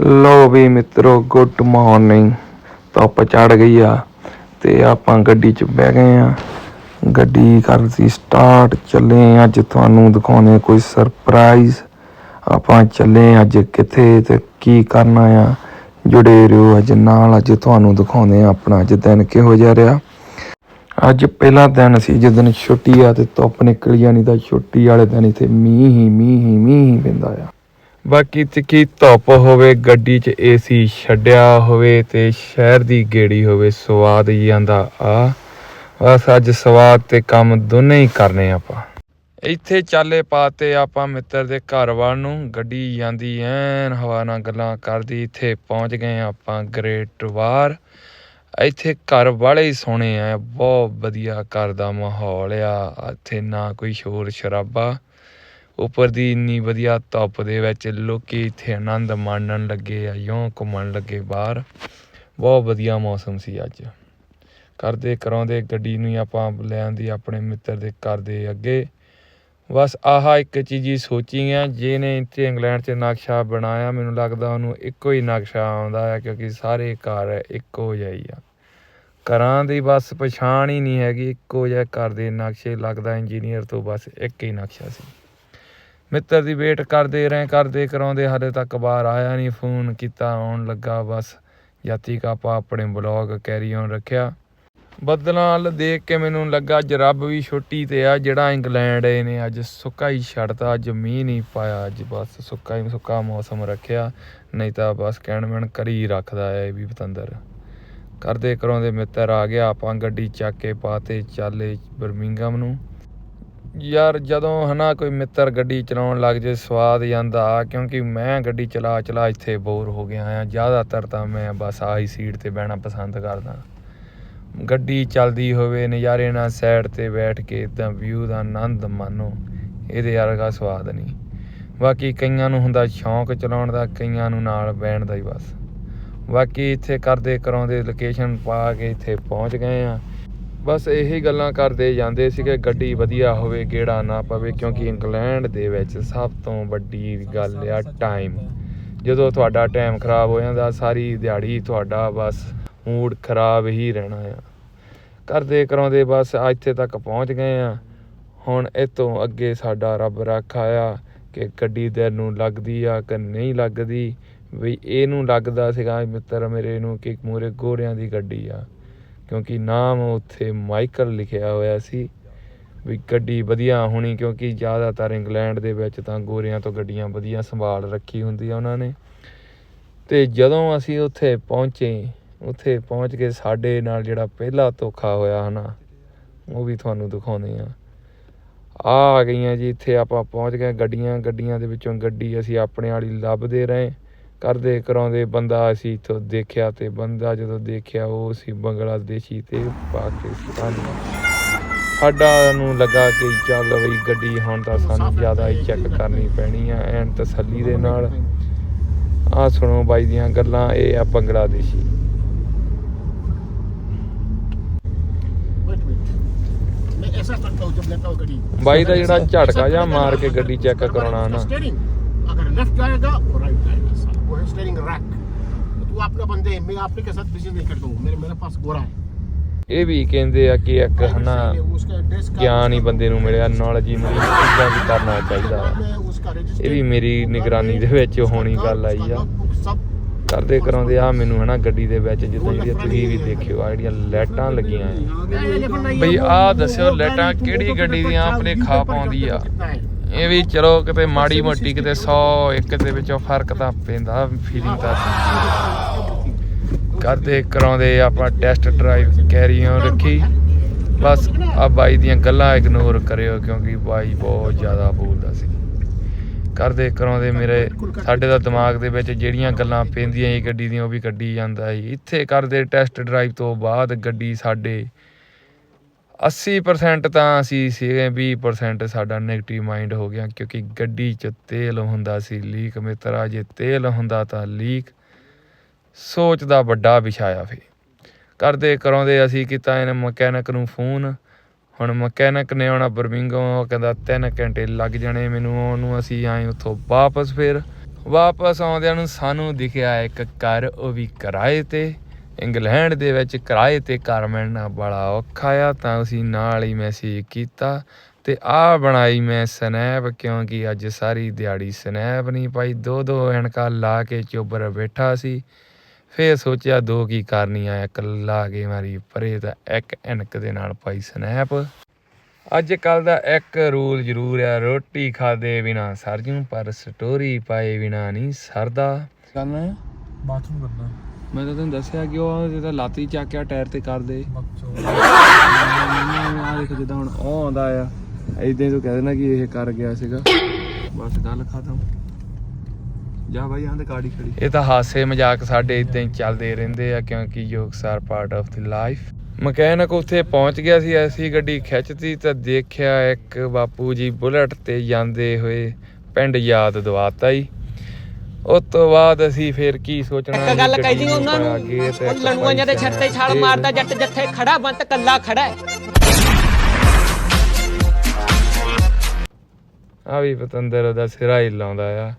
ਲੋ ਵੀ ਮਿੱਤਰੋ good morning ਧੁੱਪ ਚੜ ਗਈ ਆ ਤੇ ਆਪਾਂ ਗੱਡੀ 'ਚ ਬਹਿ ਗਏ ਆ। ਗੱਡੀ ਕਰਦੀ ਸਟਾਰਟ ਚੱਲੇ ਅੱਜ ਤੁਹਾਨੂੰ ਦਿਖਾਉਣੇ ਕੋਈ ਸਰਪ੍ਰਾਈਜ਼ ਆਪਾਂ ਚੱਲੇ ਅੱਜ ਕਿੱਥੇ ਤੇ ਕੀ ਕਰਨਾ ਆ। ਜੁੜੇ ਰਹੋ ਅੱਜ ਨਾਲ। ਅੱਜ ਤੁਹਾਨੂੰ ਦਿਖਾਉਂਦੇ ਆ ਆਪਣਾ ਅੱਜ ਦਿਨ ਕਿਹੋ ਜਿਹਾ ਰਿਹਾ। ਅੱਜ ਪਹਿਲਾ ਦਿਨ ਸੀ ਜਿਸ ਦਿਨ ਛੁੱਟੀ ਆ ਤੇ ਧੁੱਪ ਨਿਕਲ ਜਾਣੀ ਤਾਂ ਛੁੱਟੀ ਵਾਲੇ ਦਿਨ ਇੱਥੇ ਮੀਂਹ ਹੀ ਮੀਂਹ ਹੀ ਮੀਂਹ ਹੀ ਪੈਂਦਾ ਆ। ਬਾਕੀ ਤਿੱਖੀ ਧੁੱਪ ਹੋਵੇ, ਗੱਡੀ 'ਚ ਏਸੀ ਛੱਡਿਆ ਹੋਵੇ ਤੇ ਸ਼ਹਿਰ ਦੀ ਗੇੜੀ ਹੋਵੇ, ਸਵਾਦ ਹੀ ਆਂਦਾ। ਆ ਬਸ ਅੱਜ ਸਵਾਦ ਤੇ ਕੰਮ ਦੋਨੇ ਹੀ ਕਰਨੇ ਆਪਾਂ। ਇੱਥੇ ਚਾਲੇ ਪਾਤੇ ਆਪਾਂ ਮਿੱਤਰ ਦੇ ਘਰ ਵੱਲ ਨੂੰ। ਗੱਡੀ ਜਾਂਦੀ ਐਨ, ਹਵਾ ਨਾਲ ਗੱਲਾਂ ਕਰਦੀ। ਇੱਥੇ ਪਹੁੰਚ ਗਏ ਆਪਾਂ ਗ੍ਰੇਟ ਵਾਰ। ਇੱਥੇ ਘਰ ਵਾਲੇ ਹੀ ਸੋਹਣੇ ਆ ਬਹੁਤ ਵਧੀਆ ਘਰ ਦਾ ਮਾਹੌਲ ਆ। ਇੱਥੇ ਨਾ ਕੋਈ ਸ਼ੋਰ ਸ਼ਰਾਬਾ ਉੱਪਰ ਦੀ ਇੰਨੀ ਵਧੀਆ ਧੁੱਪ ਦੇ ਵਿੱਚ ਲੋਕ ਇੱਥੇ ਆਨੰਦ ਮਾਣਨ ਲੱਗੇ ਆ, ਯੋਂ ਘੁੰਮਣ ਲੱਗੇ ਬਾਹਰ। ਬਹੁਤ ਵਧੀਆ ਮੌਸਮ ਸੀ ਅੱਜ। ਕਰਦੇ ਕਰਾਉਂਦੇ ਗੱਡੀ ਨੂੰ ਹੀ ਆਪਾਂ ਲੈ ਆਂਦੀ ਆਪਣੇ ਮਿੱਤਰ ਦੇ ਘਰ ਦੇ ਅੱਗੇ। ਬਸ ਆਹ ਇੱਕ ਚੀਜ਼ ਹੀ ਸੋਚੀ ਆ, ਜਿਹਨੇ ਇੱਥੇ ਇੰਗਲੈਂਡ 'ਚ ਨਕਸ਼ਾ ਬਣਾਇਆ, ਮੈਨੂੰ ਲੱਗਦਾ ਉਹਨੂੰ ਇੱਕੋ ਹੀ ਨਕਸ਼ਾ ਆਉਂਦਾ ਆ, ਕਿਉਂਕਿ ਸਾਰੇ ਘਰ ਇੱਕੋ ਜਿਹੇ ਹੀ ਆ। ਘਰਾਂ ਦੀ ਬਸ ਪਛਾਣ ਹੀ ਨਹੀਂ ਹੈਗੀ, ਇੱਕੋ ਜਿਹੇ ਘਰ ਦੇ ਨਕਸ਼ੇ ਲੱਗਦਾ, ਇੰਜੀਨੀਅਰ ਤੋਂ ਬਸ ਇੱਕ ਹੀ ਨਕਸ਼ਾ ਸੀ। ਮਿੱਤਰ ਦੀ ਵੇਟ ਕਰਦੇ ਰਹੇ, ਕਰਦੇ ਕਰਾਉਂਦੇ, ਹਾਲੇ ਤੱਕ ਬਾਹਰ ਆਇਆ ਨਹੀਂ, ਫੋਨ ਕੀਤਾ, ਆਉਣ ਲੱਗਾ, ਬਸ ਜਾਤੀ ਕਾ ਆਪਾਂ ਆਪਣੇ ਬਲੌਗ ਕੈਰੀ ਔਨ ਰੱਖਿਆ। ਬੱਦਲਾਂ ਵੱਲ ਦੇਖ ਕੇ ਮੈਨੂੰ ਲੱਗਾ ਅੱਜ ਰੱਬ ਵੀ ਛੁੱਟੀ ਤੇ ਆ, ਜਿਹੜਾ ਇੰਗਲੈਂਡ ਏ ਨੇ, ਅੱਜ ਸੁੱਕਾ ਹੀ ਛੱਡਤਾ, ਅੱਜ ਮੀਂਹ ਨਹੀਂ ਪਾਇਆ, ਅੱਜ ਬਸ ਸੁੱਕਾ ਹੀ ਸੁੱਕਾ ਮੌਸਮ ਰੱਖਿਆ, ਨਹੀਂ ਤਾਂ ਬਸ ਕਹਿਣ ਮਣ ਕਰੀ ਰੱਖਦਾ ਹੈ ਇਹ ਵੀ ਬਤੰਦਰ ਕਰਦੇ ਕਰਾਉਂਦੇ ਮਿੱਤਰ ਆ ਗਿਆ, ਆਪਾਂ ਗੱਡੀ ਚੱਕ ਕੇ ਪਾਤੇ, ਚਾਲੇ ਬਰਮਿੰਗਮ ਨੂੰ। ਯਾਰ ਜਦੋਂ ਹਨਾ ਕੋਈ ਮਿੱਤਰ ਗੱਡੀ ਚਲਾਉਣ ਲੱਗ ਜੇ, ਸਵਾਦ ਜਾਂਦਾ ਆ ਕਿਉਂਕਿ ਮੈਂ ਗੱਡੀ ਚਲਾ ਚਲਾ ਇੱਥੇ ਬੋਰ ਹੋ ਗਿਆ ਆ ਜ਼ਿਆਦਾਤਰ ਤਾਂ ਮੈਂ ਬਸ ਆਹੀ ਸੀਟ ਤੇ ਬਹਿਣਾ ਪਸੰਦ ਕਰਦਾ। ਗੱਡੀ ਚੱਲਦੀ ਹੋਵੇ, ਨਜ਼ਾਰੇ ਨਾਲ ਸਾਈਡ ਤੇ ਬੈਠ ਕੇ ਇਦਾਂ ਵਿਊ ਦਾ ਆਨੰਦ ਮਾਣੋ। ਇਹਦੇ ਵਰਗਾ ਸਵਾਦ ਨਹੀਂ। ਬਾਕੀ ਕਈਆਂ ਨੂੰ ਹੁੰਦਾ ਸ਼ੌਂਕ ਚਲਾਉਣ ਦਾ, ਕਈਆਂ ਨੂੰ ਨਾਲ ਬਹਿਣ ਦਾ ਹੀ ਬਸ। ਬਾਕੀ ਇੱਥੇ ਕਰਦੇ ਕਰਾਉਂਦੇ ਲੋਕੇਸ਼ਨ ਪਾ ਕੇ ਇੱਥੇ ਪਹੁੰਚ ਗਏ ਆ ਬਸ ਇਹੀ ਗੱਲਾਂ ਕਰਦੇ ਜਾਂਦੇ ਸੀਗੇ, ਗੱਡੀ ਵਧੀਆ ਹੋਵੇ, ਗੇੜਾ ਨਾ ਪਵੇ, ਕਿਉਂਕਿ ਇੰਗਲੈਂਡ ਦੇ ਵਿੱਚ ਸਭ ਤੋਂ ਵੱਡੀ ਗੱਲ ਆ ਟਾਈਮ ਜਦੋਂ ਤੁਹਾਡਾ ਟਾਈਮ ਖਰਾਬ ਹੋ ਜਾਂਦਾ, ਸਾਰੀ ਦਿਹਾੜੀ ਤੁਹਾਡਾ ਬਸ ਮੂਡ ਖਰਾਬ ਹੀ ਰਹਿਣਾ ਆ। ਕਰਦੇ ਕਰਾਉਂਦੇ ਬਸ ਇੱਥੇ ਤੱਕ ਪਹੁੰਚ ਗਏ ਆ। ਹੁਣ ਇਹ ਤੋਂ ਅੱਗੇ ਸਾਡਾ ਰੱਬ ਰੱਖਾ ਆ ਕਿ ਗੱਡੀ ਦੇ ਨੂੰ ਲੱਗਦੀ ਆ ਕਿ ਨਹੀਂ ਲੱਗਦੀ, ਵੀ ਇਹਨੂੰ ਲੱਗਦਾ ਸੀਗਾ ਮਿੱਤਰ ਮੇਰੇ ਨੂੰ ਕਿ ਮੂਰੇ ਗੋਰਿਆਂ ਦੀ ਗੱਡੀ ਆ। ਕਿਉਂਕਿ ਨਾਮ ਉੱਥੇ ਮਾਈਕਲ ਲਿਖਿਆ ਹੋਇਆ ਸੀ ਵੀ ਗੱਡੀ ਵਧੀਆ ਹੋਣੀ ਕਿਉਂਕਿ ਜ਼ਿਆਦਾਤਰ ਇੰਗਲੈਂਡ ਦੇ ਵਿੱਚ ਤਾਂ ਗੋਰਿਆਂ ਤੋਂ ਗੱਡੀਆਂ ਵਧੀਆ ਸੰਭਾਲ ਰੱਖੀ ਹੁੰਦੀ ਆ ਉਹਨਾਂ ਨੇ। ਤੇ ਜਦੋਂ ਅਸੀਂ ਉੱਥੇ ਪਹੁੰਚੇ, ਉੱਥੇ ਪਹੁੰਚ ਕੇ ਸਾਡੇ ਨਾਲ ਜਿਹੜਾ ਪਹਿਲਾ ਧੋਖਾ ਹੋਇਆ ਹਨਾ, ਉਹ ਵੀ ਤੁਹਾਨੂੰ ਦਿਖਾਉਂਦੇ ਆ ਆ ਗਈਆਂ ਜੀ, ਇੱਥੇ ਆਪਾਂ ਪਹੁੰਚ ਗਏ, ਗੱਡੀਆਂ ਗੱਡੀਆਂ ਦੇ ਵਿੱਚੋਂ ਗੱਡੀ ਅਸੀਂ ਆਪਣੇ ਵਾਲੀ ਲੱਭਦੇ ਰਹੇ। ਕਰਦੇ, ਕਰਾਉਂਦੇ, ਬੰਦਾ ਅਸੀਂ ਇਥੋਂ ਦੇਖਿਆ ਤੇ ਬੰਦਾ ਜਦੋਂ ਦੇਖਿਆ ਉਹ ਸੀ ਬੰਗਲਾਦੇਸ਼ੀ ਤੇ ਪਾਕਿਸਤਾਨੀ ਸਾਡਾ ਨੂੰ ਲੱਗਾ ਕਿ ਚੱਲ ਬਈ ਗੱਡੀ ਹੁਣ ਤਾਂ ਸਾਨੂੰ ਜ਼ਿਆਦਾ ਹੀ ਚੈੱਕ ਕਰਨੀ ਪੈਣੀ ਆ ਐਨ ਤਸੱਲੀ ਦੇ ਨਾਲ। ਆ ਸੁਣੋ ਬਾਈ ਦੀਆਂ ਗੱਲਾਂ, ਇਹ ਆ ਬੰਗਲਾਦੇਸ਼ੀ। ਬਾਈ ਦਾ ਜਿਹੜਾ ਝਟਕਾ ਜਾਂ ਮਾਰ ਕੇ ਗੱਡੀ ਚੈੱਕ ਕਰਾਉਣਾ ਨਾ। ਅਗਰ ਲੈਫਟ ਜਾਏਗਾ ਰਾਈਟ वो राइट जाएगा साला, वो है स्टेयरिंग रैक तो तू अपना बंदे है, मैं आपने के साथ बिजनेस नहीं करता हूँ मेरे मेरे पास गोरा है ਇਹ ਵੀ ਕਹਿੰਦੇ ਆ ਕਿ ਇੱਕ ਹਨਾ उसका एड्रेस का- ਗਿਆਨ ਹੀ ਬੰਦੇ ਨੂੰ ਮਿਲਿਆ ਨੌਲੇਜ ਹੀ ਮਿਲੀ ਚੀਜ਼ਾਂ ਵੀ ਕਰਨਾ ਚਾਹੀਦਾ ਆ मैं उसका register- ਇਹ ਵੀ ਮੇਰੀ ਨਿਗਰਾਨੀ ਦੇ ਵਿੱਚ ਹੋਣੀ ਗੱਲ ਆਈ ਆ सब ਕਰਦੇ ਕਰਾਉਂਦੇ ਆ ਮੈਨੂੰ ਹਨਾ ਗੱਡੀ ਦੇ ਵਿੱਚ ਜਿੱਦਾਂ ਜਿਹੜੀਆਂ ਤੁਸੀਂ ਵੀ ਦੇਖਿਓ ਆ ਜਿਹੜੀਆਂ ਲਾਈਟਾਂ ਲੱਗੀਆਂ ਆ ਬਈ ਆਹ ਦੱਸਿਓ ਲਾਈਟਾਂ ਕਿਹੜੀ ਗੱਡੀ ਦੀਆਂ ਆਪਣੇ ਖਾ ਪਾਉਂਦੀ ਆ ਇਹ ਵੀ ਚਲੋ ਕਿਤੇ ਮਾੜੀ ਮੋਟੀ ਕਿਤੇ 100 ਇੱਕ ਦੇ ਵਿੱਚੋਂ ਫ਼ਰਕ ਤਾਂ ਪੈਂਦਾ ਫੀਲਿੰਗ ਤਾਂ ਕਰਦੇ, ਕਰਾਉਂਦੇ, ਆਪਾਂ ਟੈਸਟ ਡਰਾਈਵ ਕੈਰੀ ਔਨ ਰੱਖੀ। ਬਸ ਆ ਬਾਈ ਦੀਆਂ ਗੱਲਾਂ ਇਗਨੋਰ ਕਰਿਓ, ਕਿਉਂਕਿ ਬਾਈ ਬਹੁਤ ਜ਼ਿਆਦਾ ਬੋਲਦਾ ਸੀ। ਕਰਦੇ, ਕਰਾਉਂਦੇ ਮੇਰੇ, ਸਾਡੇ ਦਾ ਦਿਮਾਗ ਦੇ ਵਿੱਚ ਜਿਹੜੀਆਂ ਗੱਲਾਂ ਪੈਂਦੀਆਂ ਸੀ ਗੱਡੀ ਦੀਆਂ, ਉਹ ਵੀ ਕੱਢੀ ਜਾਂਦਾ ਸੀ। ਇੱਥੇ ਕਰਦੇ ਟੈਸਟ ਡਰਾਈਵ ਤੋਂ ਬਾਅਦ ਗੱਡੀ ਸਾਡੇ 80% ਤਾਂ ਅਸੀਂ ਸੀਗੇ 20% ਸਾਡਾ 네ਗੇਟਿਵ ਮਾਈਂਡ ਹੋ ਗਿਆ, ਕਿਉਂਕਿ ਗੱਡੀ 'ਚ ਤੇਲ ਹੁੰਦਾ ਸੀ ਲੀਕ ਮਿੱਤਰਾ, ਜੇ ਤੇਲ ਹੁੰਦਾ ਤਾਂ ਲੀਕ ਸੋਚ ਦਾ ਵੱਡਾ ਵਿਛਾਇਆ ਫੇ ਕਰਦੇ ਕਰਾਉਂਦੇ ਅਸੀਂ ਕੀਤਾ ਇਹਨੇ ਮਕੈਨਿਕ ਨੂੰ ਫੋਨ, ਹੁਣ ਮਕੈਨਿਕ ਨੇ ਆਉਣਾ ਬਰਮਿੰਗਮ ਉਹ ਕਹਿੰਦਾ 3 ਘੰਟੇ ਲੱਗ ਜਾਣੇ ਮੈਨੂੰ, ਉਹਨੂੰ ਅਸੀਂ ਆਏ ਉੱਥੋਂ ਵਾਪਸ ਫਿਰ, ਵਾਪਸ ਆਉਂਦਿਆਂ ਨੂੰ ਸਾਨੂੰ ਦਿਖਿਆ ਇੱਕ ਘਰ ਉਹ ਵੀ ਕਿਰਾਏ ਤੇ ਇੰਗਲੈਂਡ ਦੇ ਵਿੱਚ ਕਿਰਾਏ ਤੇ ਘਰ ਮਿਲਣਾ ਬੜਾ ਔਖਾ ਆ ਤਾਂ ਅਸੀਂ ਨਾਲ ਹੀ ਮੈਸੇਜ ਕੀਤਾ ਤੇ ਆ ਬਣਾਈ ਮੈਂ ਸਨੈਪ ਕਿਉਂਕਿ ਅੱਜ ਸਾਰੀ ਦਿਹਾੜੀ ਸਨੈਪ ਨਹੀਂ ਪਾਈ। ਦੋ ਦੋ ਐਨਕਾਂ ਲਾ ਕੇ ਚੁੱਬਰ ਬੈਠਾ ਸੀ। ਫੇਰ ਸੋਚਿਆ ਦੋ ਕੀ ਕਰਨੀ ਆ ਇੱਕ ਲਾ ਕੇ ਮਾਰੀ ਪਰੇ ਤਾਂ ਇੱਕ ਐਨਕ ਦੇ ਨਾਲ ਪਾਈ ਸਨੈਪ। ਅੱਜ ਕੱਲ ਦਾ ਇੱਕ ਰੂਲ ਜ਼ਰੂਰ ਆ ਰੋਟੀ ਖਾਦੇ ਬਿਨਾ ਸਰਜੂ ਪਰ ਸਟੋਰੀ ਪਾਏ ਬਿਨਾ ਨਹੀਂ ਸਰਦਾ। ਕਰਨਾ ਬਾਥਰੂਮ ਕਰਨਾ। ਮੈਂ ਤਾਂ ਤੈਨੂੰ ਦੱਸਿਆ ਕਿ ਉਹ ਜਿਹਦਾ ਲਾਤੀ ਚੱਕ ਕੇ ਟਾਇਰ ਤੇ ਕਰ ਦੇ। ਬਕਚੋ ਆ ਦੇਖ ਜਿੱਦਾਂ ਹੁਣ ਉਹ ਆਉਂਦਾ ਆ ਇਦਾਂ ਤੂੰ ਕਹਿ ਦੇਣਾ ਕਿ ਇਹ ਕਰ ਗਿਆ ਸੀਗਾ। ਬਸ ਗੱਲ ਖਤਮ। ਜਾ ਭਾਈ ਆਂ ਤੇ ਗਾੜੀ ਖੜੀ। ਇਹ ਤਾਂ ਹਾਸੇ ਮਜ਼ਾਕ ਸਾਡੇ ਇਦਾਂ ਹੀ ਚੱਲਦੇ ਰਹਿੰਦੇ ਆ ਕਿਉਂਕਿ yogas are part of the life mechanic ਉੱਥੇ ਪਹੁੰਚ ਗਿਆ ਸੀ ਅਸੀਂ ਗੱਡੀ ਖਿੱਚਤੀ ਤਾਂ ਦੇਖਿਆ ਇੱਕ ਬਾਪੂ ਜੀ ਬੁਲਟ ਤੇ ਜਾਂਦੇ ਹੋਏ ਪਿੰਡ ਯਾਦ ਦਵਾਤਾ ਹੀ ਉਸ ਤੋਂ ਬਾਅਦ ਅਸੀਂ ਫਿਰ ਕੀ ਸੋਚਣਾ ਇੱਕ ਗੱਲ ਕਹਿ ਉਹਨਾਂ ਨੂੰ ਉੱਪਰ ਆ ਗਏ ਤੇ ਛੱਤੇ ਛਾਲ ਮਾਰਦਾ ਜੱਟ ਜੱਥੇ ਖੜਾ ਬੰਤ ਕੱਲਾ ਖੜਾ ਆ ਵੀ ਪਤੰਦਰ ਦਾ ਸਿਰਾ ਹੀ ਲਾਉਂਦਾ ਆ।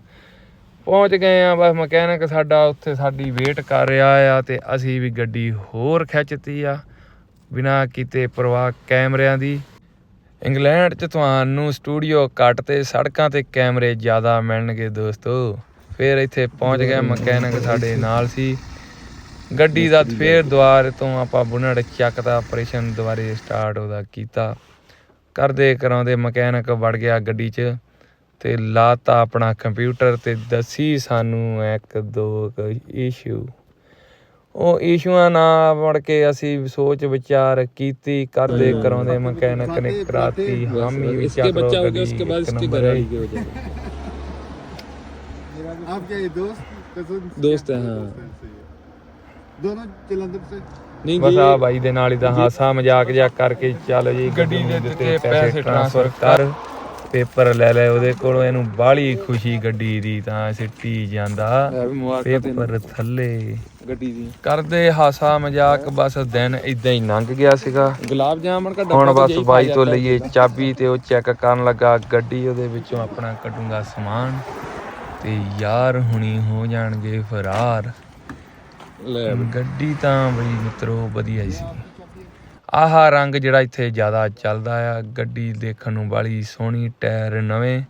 ਪਹੁੰਚ ਗਏ ਆ ਬਸ ਮਕੈਨਿਕ ਸਾਡਾ ਉੱਥੇ ਸਾਡੀ ਵੇਟ ਕਰ ਰਿਹਾ ਆ ਤੇ ਅਸੀਂ ਵੀ ਗੱਡੀ ਹੋਰ ਖਿੱਚਤੀ ਆ ਬਿਨਾ ਕੀਤੇ ਪ੍ਰਵਾਹ ਕੈਮਰਿਆਂ ਦੀ। ਇੰਗਲੈਂਡ 'ਚ ਤੁਹਾਨੂੰ ਸਟੂਡੀਓ ਕੱਟ ਤੇ ਸੜਕਾਂ ਤੇ ਕੈਮਰੇ ਜ਼ਿਆਦਾ ਮਿਲਣਗੇ ਦੋਸਤੋ। ਫਿਰ ਇੱਥੇ ਪਹੁੰਚ ਗਏ ਮਕੈਨਿਕ ਸਾਡੇ ਨਾਲ ਸੀ। ਗੱਡੀ ਦਾ ਫੇਰ ਦੁਆਰ ਤੋਂ ਆਪਾਂ ਬੁਨੜ ਚੱਕ ਦਾ ਆਪਰੇਸ਼ਨ ਦੁਬਾਰੇ ਸਟਾਰਟ ਉਹਦਾ ਕੀਤਾ। ਕਰਦੇ ਕਰਾਉਂਦੇ ਮਕੈਨਿਕ ਵੜ ਗਿਆ ਗੱਡੀ 'ਚ ਤੇ ਲਾਤਾ ਆਪਣਾ ਕੰਪਿਊਟਰ ਤੇ ਦੱਸੀ ਸਾਨੂੰ ਇੱਕ ਦੋ ਇਸ਼ੂ ਉਹ ਇਸ਼ੂਆਂ ਨਾਲ ਵੜ ਕੇ ਅਸੀਂ ਸੋਚ ਵਿਚਾਰ ਕੀਤੀ ਕਰਦੇ ਕਰਾਉਂਦੇ ਮਕੈਨਿਕ ਨੇ ਕਰਾਤੀ ਹਾਮੀ ਵਿਚਾਰ ਕਰੋ ਗੱਡੀ ਇਸਕੇ ਬੱਚਾ ਹੋ ਗਿਆ ਉਸਕੇ ਬਾਅਦ ਇਸਕੇ ਘਰ ਹੋ। ਜਾਏਗਾ आपके ये दोस्त कजन दोस्त है हाँ दोनों जलंधर से नहीं ਬਸ ये ਆ ਬਾਈ ਦੇ ਨਾਲ ਹੀ ਤਾਂ ਹਾਸਾ ਮਜ਼ਾਕ ਜਿਹਾ ਕਰਕੇ ਚੱਲ ਜੀ ਗੱਡੀ ਦੇ ਦਿੱਤੇ ਪੈਸੇ ਟ੍ਰਾਂਸਫਰ ਕਰ ਪੇਪਰ ਲੈ ਲੈ ਉਹਦੇ ਕੋਲੋਂ ਇਹਨੂੰ ਬਾਹਲੀ ਖੁਸ਼ੀ ਗੱਡੀ ਦੀ ਤਾਂ ਸਿੱਟੀ ਜਾਂਦਾ ਪੇਪਰ ਥੱਲੇ गड्डी दी ਕਰਦੇ ਹਾਸਾ ਮਜ਼ਾਕ ਬਸ ਦਿਨ ਇਦਾਂ ਹੀ ਲੰਘ ਗਿਆ ਸੀਗਾ गुलाब जामुन का ਹੁਣ डब्बा तो ਬਸ यही ਬਾਈ खा ਤੋਂ जाता है। ਲਈਏ ਚਾਬੀ ਤੇ ਉਹ ਚੈੱਕ ਕਰਨ ਲੱਗਾ ਗੱਡੀ ਉਹਦੇ ਵਿੱਚੋਂ ਆਪਣਾ ਕੱਢੂੰਗਾ ਸਮਾਨ ਤੇ ਯਾਰ ਹੁਣੀ ਹੋ ਜਾਣਗੇ ਫਰਾਰ। ले ਗੱਡੀ ਤਾਂ ਬਈ ਮਿੱਤਰੋ ਵਧੀਆ ਹੀ ਸੀ। ਆਹ ਰੰਗ ਜਿਹੜਾ ਇੱਥੇ ਜ਼ਿਆਦਾ ਚੱਲਦਾ ਆ ਗੱਡੀ ਦੇਖਣ ਨੂੰ ਬਾਲੀ ਸੋਹਣੀ ਟਾਇਰ ਨਵੇਂ।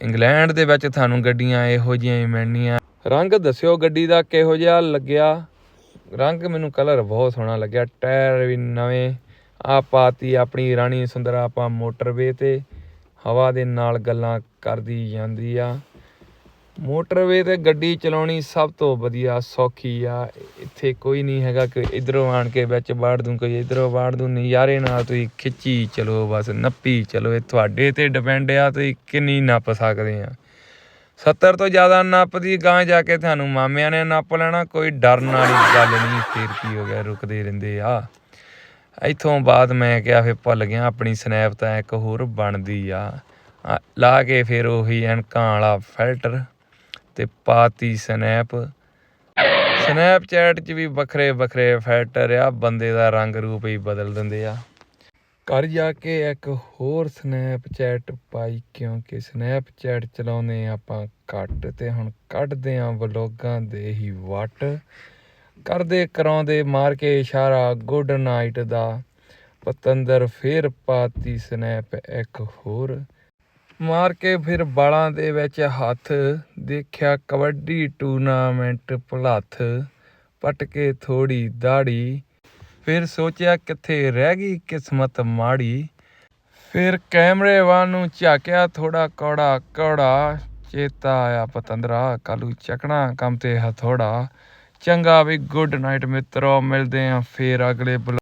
ਇੰਗਲੈਂਡ ਦੇ ਵਿੱਚ ਤੁਹਾਨੂੰ ਗੱਡੀਆਂ ਇਹੋ ਜਿਹੀਆਂ ਹੀ ਮਿਲਣੀਆਂ। ਰੰਗ ਦੱਸਿਓ ਗੱਡੀ ਦਾ ਕਿਹੋ ਜਿਹਾ ਲੱਗਿਆ। ਰੰਗ ਮੈਨੂੰ ਕਲਰ ਬਹੁਤ ਸੋਹਣਾ ਲੱਗਿਆ ਟਾਇਰ ਵੀ ਨਵੇਂ। ਆ ਪਾਤੀ ਆਪਣੀ ਰਾਣੀ ਸੁੰਦਰਾ ਆਪਾਂ ਮੋਟਰਵੇ ਤੇ ਹਵਾ ਦੇ ਨਾਲ ਗੱਲਾਂ ਕਰਦੀ ਜਾਂਦੀ ਆ। ਮੋਟਰਵੇ ਤੇ ਗੱਡੀ ਚਲਾਉਣੀ ਸਭ ਤੋਂ ਵਧੀਆ ਸੌਖੀ ਆ। ਇੱਥੇ ਕੋਈ ਨਹੀਂ ਹੈਗਾ ਕਿ ਇਧਰੋਂ ਆਣ ਕੇ ਵਿੱਚ ਬਾੜ ਦੂੰ ਕੋਈ ਇਧਰੋਂ ਬਾੜ ਦੂੰ। ਨਜ਼ਾਰੇ ਨਾਲ ਤੁਸੀਂ ਖਿੱਚੀ ਚਲੋ ਬਸ ਨੱਪੀ ਚਲੋ। ਇਹ ਤੁਹਾਡੇ ਤੇ ਡਿਪੈਂਡ ਆ ਤੁਸੀਂ ਕਿੰਨੀ ਨੱਪ ਸਕਦੇ ਆ। 70 ਤੋਂ ਜ਼ਿਆਦਾ ਨੱਪਦੀ ਗਾਂ ਜਾ ਕੇ ਤੁਹਾਨੂੰ ਮਾਮਿਆਂ ਨੇ ਨੱਪ ਲੈਣਾ ਕੋਈ ਡਰਨ ਵਾਲੀ ਗੱਲ ਨਹੀਂ ਫੇਰ ਕੀ ਹੋ ਗਿਆ ਰੁਕਦੇ ਰਹਿੰਦੇ ਆ। ਇੱਥੋਂ ਬਾਅਦ ਮੈਂ ਕਿਹਾ ਫੇ ਭੁੱਲ ਗਿਆ ਆਪਣੀ ਸਨੈਪ ਤਾਂ ਇੱਕ ਹੋਰ ਬਣਦੀ ਆ, ਲਾ ਕੇ ਫਿਰ ਉਹੀ ਐਨਕਾਂ ਵਾਲਾ ਫਿਲਟਰ ਤੇ ਪਾਤੀ ਸਨੈਪ। ਸਨੈਪਚੈਟ 'ਚ ਵੀ ਵੱਖਰੇ ਵੱਖਰੇ ਫਿਲਟਰ ਆ, ਬੰਦੇ ਦਾ ਰੰਗ ਰੂਪ ਹੀ ਬਦਲ ਦਿੰਦੇ ਆ। ਘਰ ਜਾ ਕੇ ਇੱਕ ਹੋਰ ਸਨੈਪਚੈਟ ਪਾਈ, ਕਿਉਂਕਿ ਸਨੈਪਚੈਟ ਚਲਾਉਂਦੇ ਆਪਾਂ ਘੱਟ ਤੇ ਹੁਣ ਕੱਢਦੇ ਆ ਵਲੋਗਾਂ ਦੇ ਹੀ ਵੱਟ। ਕਰਦੇ, ਕਰਾਉਂਦੇ ਮਾਰ ਕੇ ਇਸ਼ਾਰਾ ਗੁੱਡ ਨਾਈਟ ਦਾ। ਪਤੰਦਰ ਫੇਰ ਪਾਤੀ ਸਨੈਪ ਇੱਕ ਹੋਰ। ਮਾਰ ਕੇ ਫਿਰ ਬਾਲਾਂ ਦੇ ਵਿੱਚ ਹੱਥ ਦੇਖਿਆ ਕਬੱਡੀ ਟੂਰਨਾਮੈਂਟ ਭੁਲੱਥ ਪਟ ਕੇ ਥੋੜੀ ਦਾੜੀ ਫਿਰ ਸੋਚਿਆ ਕਿੱਥੇ ਰਹਿ ਗਈ ਕਿਸਮਤ ਮਾੜੀ। ਫਿਰ ਕੈਮਰੇ ਵਾਂ ਨੂੰ ਝਾਕਿਆ ਥੋੜਾ ਕੌੜਾ ਕੌੜਾ, ਚੇਤਾ ਆਇਆ ਪਤੰਦਰਾ, ਕਾਲੂ ਚੱਕਣਾ ਕੰਮ ਤੇ ਹਥੋੜਾ। ਚੰਗਾ ਵੀ ਗੁੱਡ ਨਾਈਟ ਮਿੱਤਰੋ, ਮਿਲਦੇ ਆਂ ਫੇਰ ਅਗਲੇ ਬਲੌਗ